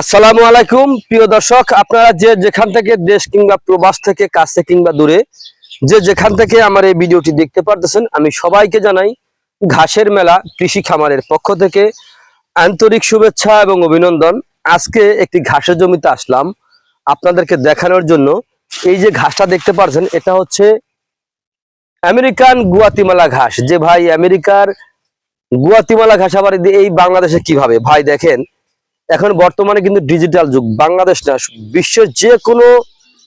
আসসালামু আলাইকুম, প্রিয় দর্শক, আপনারা যে যেখান থেকে দেশ কিংবা প্রবাস থেকে, কাছে কিংবা দূরে, যে যেখান থেকে আমার এই ভিডিওটি দেখতে পারতেছেন, আমি সবাইকে জানাই ঘাসের মেলা কৃষি খামারের পক্ষ থেকে আন্তরিক শুভেচ্ছা এবং অভিনন্দন। আজকে একটি ঘাসের জমিতে আসলাম, আপনাদেরকে দেখানোর জন্য। এই যে ঘাসটা দেখতে পারছেন, এটা হচ্ছে আমেরিকান গুয়াতিমালা ঘাস। যে ভাই আমেরিকার গুয়াতিমালা ঘাস আবার এই বাংলাদেশে কীভাবে? ভাই দেখেন এখন বর্তমানে কিন্তু ডিজিটাল যুগ। বাংলাদেশ না, বিশ্বের যে কোনো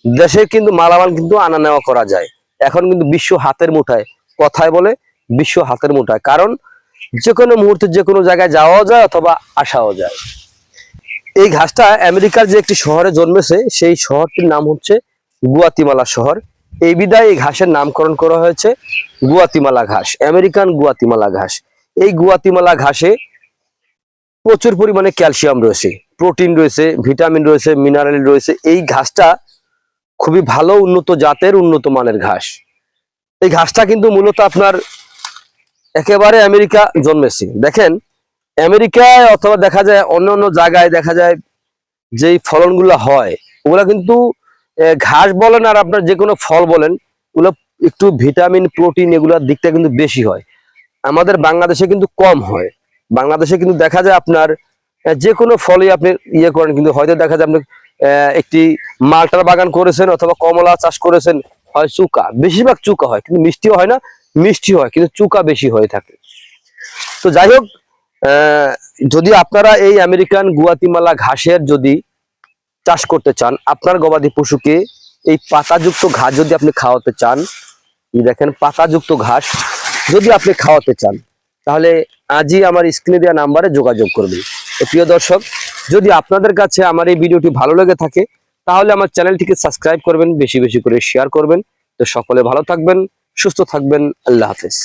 দেশে কিন্তু মালামাল কিন্তু আনা নেওয়া করা যায়। এখন কিন্তু বিশ্ব হাতের মুঠায়, কথায় বলে বিশ্ব হাতের মুঠায়। কারণ যে কোনো মুহূর্তে যে কোনো জায়গায় যাওয়াও যায় অথবা আসাও যায়। এই ঘাসটা আমেরিকার যে একটি শহরে জন্মেছে, সেই শহরটির নাম হচ্ছে গুয়াতিমালা শহর। এই বিদায় এই ঘাসের নামকরণ করা হয়েছে গুয়াতিমালা ঘাস, আমেরিকান গুয়াতিমালা ঘাস। এই গুয়াতিমালা ঘাসে প্রচুর পরিমাণে ক্যালসিয়াম রয়েছে, প্রোটিন রয়েছে, ভিটামিন রয়েছে, মিনারেল রয়েছে। এই ঘাসটা খুবই ভালো উন্নত জাতের উন্নত মানের ঘাস। এই ঘাসটা কিন্তু মূলত আপনার একেবারে আমেরিকা জন্মেছে। দেখেন, আমেরিকায় অথবা দেখা যায় অন্য অন্য জায়গায় দেখা যায় যেই ফলনগুলো হয়, ওগুলা কিন্তু ঘাস বলেন আর আপনার যে কোনো ফল বলেন, ওগুলো একটু ভিটামিন, প্রোটিন এগুলোর দিকটা কিন্তু বেশি হয়। আমাদের বাংলাদেশে কিন্তু কম হয়। বাংলাদেশে কিন্তু দেখা যায় আপনার যে কোনো ফলই আপনি ইয়ে করেন, কিন্তু হয়তো দেখা যায় আপনি একটি মালটার বাগান করেছেন অথবা কমলা চাষ করেছেন, হয় চুকা, বেশিরভাগ চুকা হয়, কিন্তু মিষ্টিও হয় না মিষ্টি হয়, কিন্তু চুকা বেশি হয়ে থাকে। তো যাই হোক যদি আপনারা এই আমেরিকান গুয়াতিমালা ঘাসের যদি চাষ করতে চান, আপনার গবাদি পশুকে এই পাতাযুক্ত ঘাস যদি আপনি খাওয়াতে চান দেখেন পাতাযুক্ত ঘাস যদি আপনি খাওয়াতে চান তাহলে আজই আমার স্ক্রিনে দেওয়া নাম্বারে যোগাযোগ করবেন তো প্রিয় দর্শক, যদি আপনাদের কাছে আমার এই ভিডিওটি ভালো লেগে থাকে, তাহলে আমার চ্যানেলটিকে সাবস্ক্রাইব করবেন, বেশি বেশি করে শেয়ার করবেন। তো সকলে ভালো থাকবেন, সুস্থ থাকবেন, আল্লাহ হাফেজ।